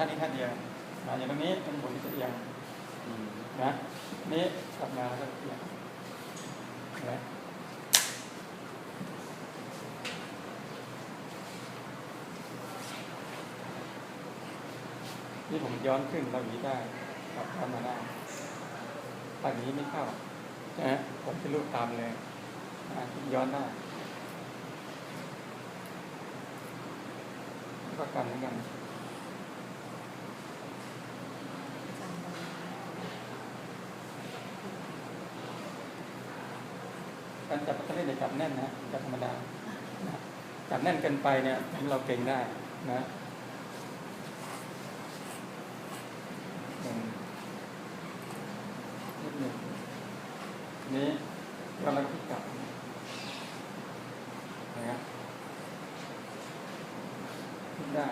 ท่านี้ท่าเดียวอย่างตรงนี้เป็นบนที่จะเอียงนะนี่กลับมาแล้วก็เอียงนะนี่ผมย้อนขึ้นเราหวีได้กลับเข้ามาได้ตอนนี้ไม่เข้านะฮะผมจะลูกตามเลยนะย้อนได้ก็กันเหมือนกัน การ จับปัตเตอร์เล่นอย่จับแน่นนะจับธรรมดาจับแน่นเกินไปเนี่ยทำเราเก่งได้นะนึ่งนิดหนึ่งนี้เราเราพลิกกลับนะครับพลิกได้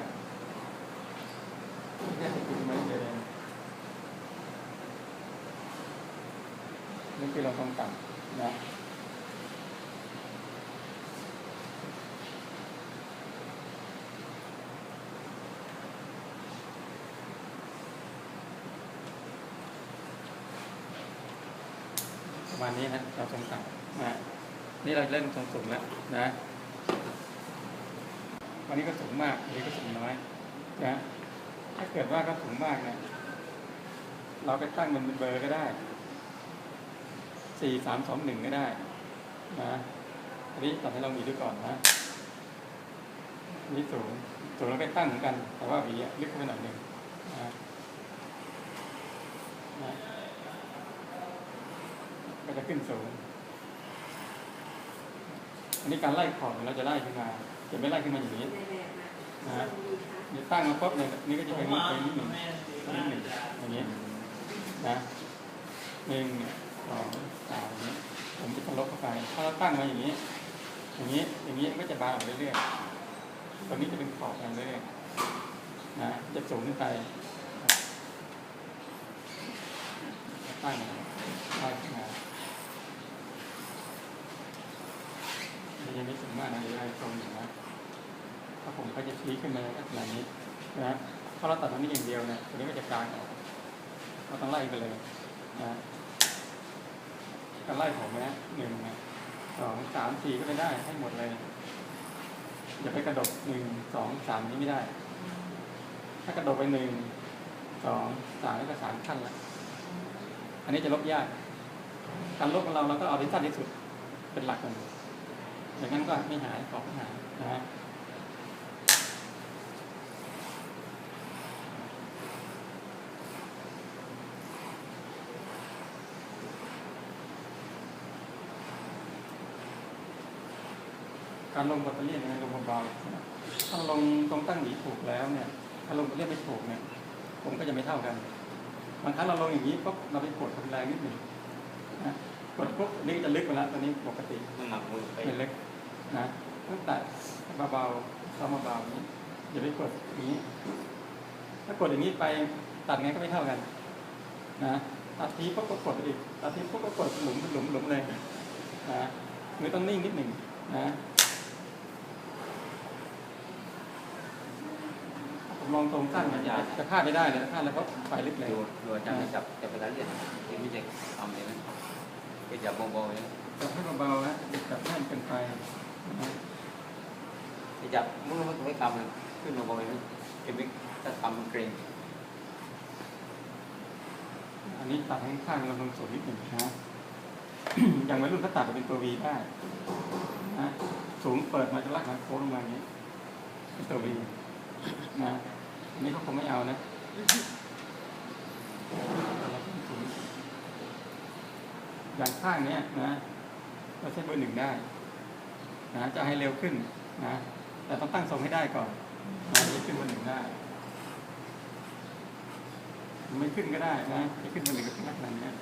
พลิกได้ที่จุดไหมเดียวเองนี่คือเราต้องต่ำนะ ประมาณนี้นะเราทรงต่ำนะนี่เราเล่นทรงสูงแล้วนะ วันนี้ก็สูงมากวันนี้ก็สูงน้อยนะถ้าเกิดว่าก็สูงมากเนี่ยเราไปตั้งมันเป็นเบอร์ก็ได้สี่สามสองหนึ่งก็ได้ นะอันนี้ตัดให้เรามีดูก่อนนะนี่สูงสูงเราไปตั้งเหมือนกัน แต่ว่าวีลึกเข้าไปหน่อยหนึ่งนะนะ ก็จะขึ้นสูง อันนี้การไล่ขอบเราจะไล่ขึ้นมา จะไม่ไล่ขึ้นมาอย่างนี้นะฮะนี่ตั้งมาปุ๊บเนี่ยนี่ก็จะไปนี้ไปนิดหนึ่งไปนิดหนึ่งอย่างนี้นะหนึ่งสองสามอย่างนี้ผมจะทะลบเข้าไป ถ้าเราตั้งมาอย่างนี้ อย่างนี้ อย่างนี้มันก็จะบานออกเรื่อยๆตรงนี้จะเป็นขอบไปเรื่อยๆนะจะสูงขึ้นไปตั้งมาไล่ขึ้นมา มันยังไม่สูงมากนะเดี๋ยวได้ตรงอยู่นะถ้า ผมก็จะชี้ขึ้นมาลักษณะนี้นะถ้าเราตัดตรงนี้อย่างเดียวเนี่ยตัวนี้ก็จะกลางออกเราต้องไล่ไปเลยนะก็ไล่ผมนะหนึ่งนะสองสามสี่ก็ไปได้ให้หมดเลยอย่าไปกระดกหนึ่งสองสามนี้ไม่ได้ ถ้ากระดกไปหนึ่งสองสามแล้วก็สามขั้นละอันนี้จะลบยาก การลบของเราเราก็เอาที่สั้นที่สุดเป็นหลักก่อนอย่างนั้นก็ไม่หายขอบไม่หายนะฮะ การลงแบตเตอรี่เนี่ยลงเบาๆนะถ้าลงตรงตั้งหนีถูกแล้วเนี่ย ถ้าลงแบตเตอรี่ไม่ถูกเนี่ยผมก็จะไม่เท่ากันบางครั้งเราลงอย่างนี้ปุ๊บเราไปกดทำแรงนิดหนึ่งนะกดปุ๊บนี่จะลึกไปแล้วตอนนี้ปกติน้ำหนักมือไปเป็นเล็กนะต้องตัดเบาๆซ้อมเบาๆอย่างนี้อย่าไปกดอย่างนี้ ถ้ากดอย่างนี้ไปตัดไงก็ไม่เท่ากัน นะตัดทีปุ๊บก็กดอีกตัดทีปุ๊บก็กดหลุมเป็นหลุมหลุมเลยนะมือต้องนิ่งนิดหนึ่งนะ มลองตรงตั้งมันจะจะพลาดไม่ได้เลยถ้าพลาดแล้วก็ไปลึกเลยดูดูอาจารย์จับจับเวลาเรียนเดี๋ยวไม่จะทำเลยนะไปจับเบาๆเลยจับให้เบาๆนะอย่าจับแน่นเกินไปนะไปจับมือมันไม่ทำเลยขึ้นเบาๆเลยนะเก็บไว้ถ้าทำมันเกรงอันนี้ตัดให้ข้างลงสูงนิดหนึ่งนะอย่างวัยรุ่นก็ตัดเป็นตัววีได้นะสูงเปิดมาจะลากมาโค้งลงมาอย่างนี้เป็นตัววีนะอั นี้เขาคงไม่เอานะเราเป็นสูงอย่างข้างเนี้ยนะเราใช้เบอร์หนึ่งได้นะจะให้เร็วขึ้นนะแต่ต้องตั้งทรงให้ได้ก่อนนะจะขึ้นเบอร์หนึ่งได้ ไม่ขึ้นก็ได้นะไม่ขึ้นเบอร์หนึ่งก็ขึ้นลักษณะเนี้ย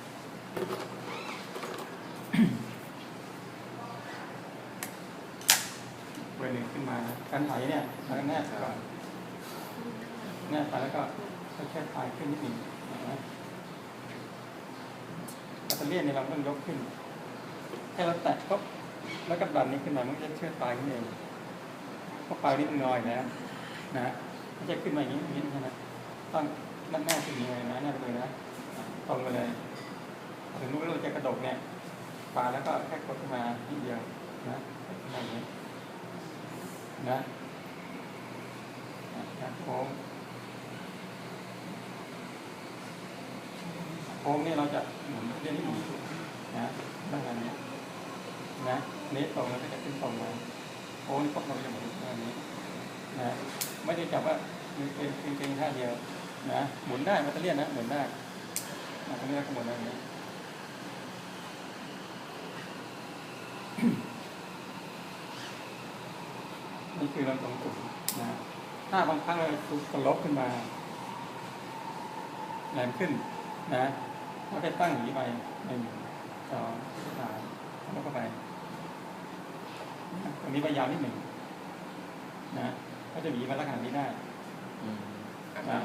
เบอร์หนึ่งขึ้นมาการถอยเนี่ยเราแนบก่อน แนบไปแล้วก็ค่อยๆคลายขึ้นนิดหนึ่งนะแบตเตอรี่เนี่ยเราต้องยกขึ้นแค่เราแตะปุ๊บแล้วก็ดันนี้ขึ้นมามันก็จะเชื่อดปลายขึ้นเองเพราะปลายนี่มันงอยแล้วนะม่ใช่ขึ้นมาอย่างนี้อย่างนี้นะต้องนั่นแน่ขึ้นยังไงนะแน่เลยนะตรงไปเลยถึงรู้ว่าเราจะกระดกเนี่ยปาแล้วก็แค่กดขึ้นมานิดเดียวนะกดขึ้นมาอย่างนี้นะนะโค้งโค้งเนี่ยเราจะหมุนเรื่อยๆหมุนนะด้านนี้นะเนี้ตรงแล้วก็จะขึ้นตรงมาโค้งนี่พวกเราจะหมุนด้านนี้นะไม่ได้จับว่าเป็นเป็นเป็นท่าเดียวนะหมุนได้มันจะเลียนนะหมุนได้นะตรงนี้เราก็หมุนได้อย่างนี้นี่คือเราตรงสูงนะถ้าบางครั้งเราถูกลบขึ้นมาแหลมขึ้นนะ เราไปตั้งอย่างนี้ไปหนึ่งสองสามแล้วก็ไปนะตรงนี้ไปยาวนิดหนึ่งนะก็จะหวีมาลักษณะนี้ได้อืมนะ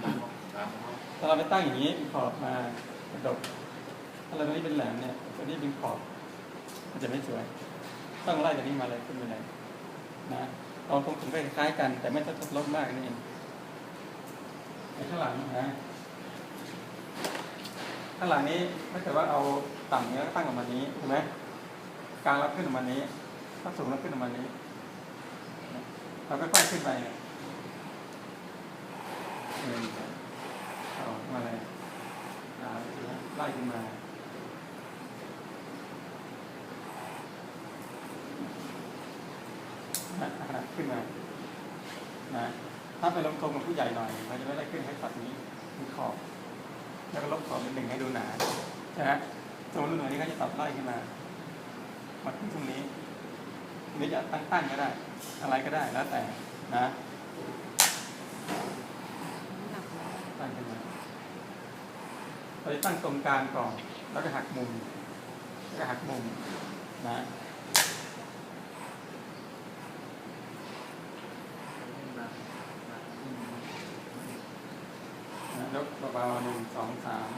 ถ้าเราไปตั้งอย่างนี้เป็นขอบมากระดกถ้าเราตรงนี้เป็นแหลมเนี่ยตัวนี้เป็นขอบมันจะไม่สวย ต้องไล่จากนี้มาเลยขึ้นไปเลยนะเราตรงถึงไปคล้ายกัน แต่ไม่ต้องทดลบมากนี่เองไอ้ข้างหลังนะ ข้างหลังนี้ถ้าเกิดว่าเอาต่ำเนี้ยก็ตั้งออกมานี้ถูกไหมกลางเราขึ้นออกมานี้ถ้าสูงเราขึ้นออกมานี้เราก็ค่อยๆขึ้นไปเนี่ยหนึ่งสองมาเลยไล่ขึ้นมานะขนาดขึ้นมานะถ้าไปลงตรงกับผู้ใหญ่หน่อยเราจะไม่ได้ขึ้นให้ตัดนี้มีขอบ แล้วก็ลบขอบเป็นหนึ่งให้ดูหนาใช่ไหมสมมติรุ่นหน่วยนี้เขาจะตัดไล่ขึ้นมามาขึ้นตรงนี้หรือจะตั้งตั้งก็ได้ อะไรก็ได้แล้วแต่นะตั้งขึ้นมาเราจะตั้งตรงกลางก่อน แล้วก็หักมุมแล้วก็หักมุมนะ ยกเบาๆหนึ่งสองสาม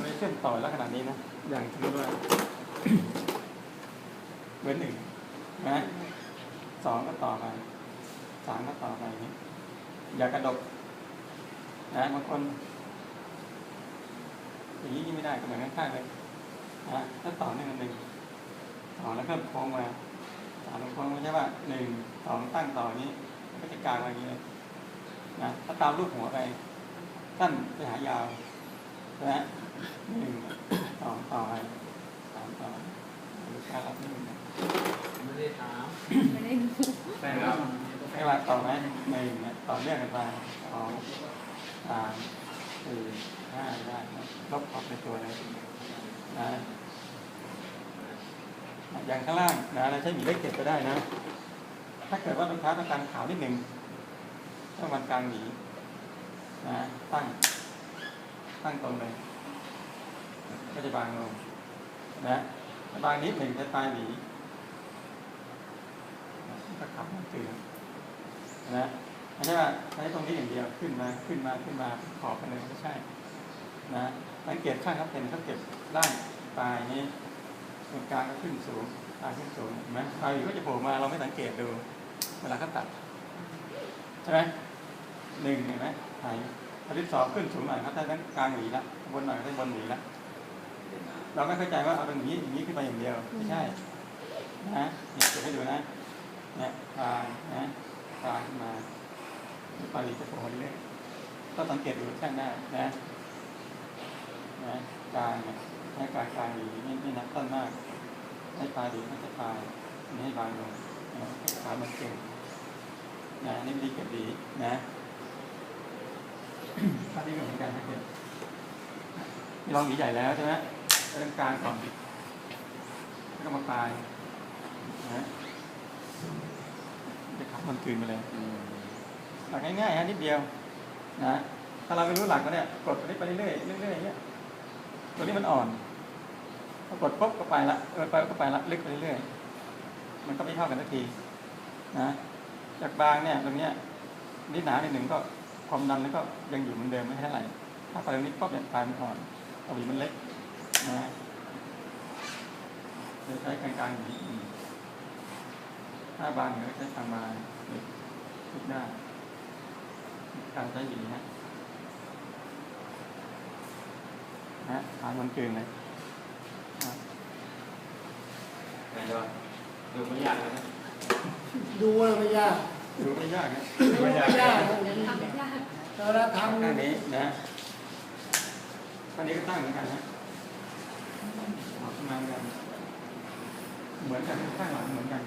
ไม่เชื่อมต่อแล้วขนาดนี้นะ อย่างสมมติว่าเว้นหนึ่งนะสองก็ต่อไปสามก็ต่อไปอย่างนี้อย่ากระดกนะบางคนอย่างนี้ยิ่งไม่ได้ก็เหมือนข้างๆเลยนะถ้าต่อหนึ่งหนึ่งต่อแล้วก็โค้งมาสามโค้งไม่ใช่ว่าหนึ่งสองตั้งต่อนี้ ก็จะกลางมาอย่างนี้เลย นะถ้าตามรูปหัวไปสั้นไปหายาวนะหนึ่งสองต่อไปสามต่อลูกค้ารับนี่นะไม่ได้ถามไม่ได้ดูแต่ว่าให้มาต่อไหมหนึ่งนะต่อเนื่องกันไปสองสามสี่ห้าได้นะลบออกในตัวเลยนะอย่างข้างล่างนะเราใช้หมีเลขเจ็ดก็ได้นะ ถ้าเกิดว่าลูกค้าต้องการขาวนิดหนึ่ง ต้องวันกลางหมีนะตั้ง ตั้งตรงเลย ก็จะบางลงนะบางนิดหนึ่งจะปลายหวีก็ขับมันตื่นนะไม่ใช่ว่าใช้ตรงนี้อย่างเดียวขึ้นมาขึ้นมาขึ้นมาขอบกันเลยไม่ใช่ นะสังเกตข้างครับเห็นเขาเก็บด้านปลายนี้ตรงกลางก็ขึ้นสูงปลายขึ้นสูงเห็นไหมปลายหวีก็จะโผล่มาเราไม่สังเกตดู เวลาเขาตัดใช่ไหม หนึ่งเห็นไหมหายอันที่สองขึ้นสูงหน่อยครับถ้าด้านกลางหวีละบนหน่อยถ้าบนหวีละเราไม่เข้าใจว่าเอาตรงนี้อย่างนี้ขึ้นไปอย่างเดียวไม่ใช่นะนี่เก็บให้ดูนะเนี่ยกลางนะกลางขึ้นมาปลายหวีจะโผล่เรื่อยก็สังเกตดูช่างได้นะนะกลางเนี่ยให้กลางกลางหวีไม่ไม่นับต้นมากให้ปลายหวีให้จะปลายนี่ให้บางลงขามันเก่งนะนี่ดีกับดีนะ ข้อนี้ก็เหมือนกันนะเด็กลองหวีใหญ่แล้วใช่ไหมเริ่มกางก่อนแล้วก็มาปลายนะจะขับมันคืนไปเลยหลักง่ายๆฮะนิดเดียวนะถ้าเราไม่รู้หลักก็เนี่ยกดตัวนี้ไปเรื่อยๆเรื่อยๆอย่างเงี้ยตัวนี้มันอ่อนพอกดปุ๊บก็ไปละเออไปก็ไปละลึกไปเรื่อยๆมันก็ไม่เท่ากันสักทีนะจากบางเนี่ยตรงเนี้ยนิดหนาหนึ่งก็ ความดันแล้วก็ยังอยู่เหมือนเดิมไม่เท่าไหร่ถ้าไปตรงนี้ปั๊บเนี่ยปลายมันอ่อนเอาหวีมันเล็กนะจะใช้กลางๆอย่างนี้อืมถ้าบางเนี่ยก็ใช้ทางมาเล็กทุกหน้าการใช้ดีฮะนะหามันเกินเลยอะแต่ว่าดูไม่ยากเลยนะดูแล้วไม่ยาก ดูไม่ยากนะดูไม่ยากทำไม่ยากแต่เราทข้างนี้นะข้างนี้ก็ตั้งเหมือนกันนะเอาขึ้นมาเหมือนกัน เหมือนกันข้างหลังเหมือนกัน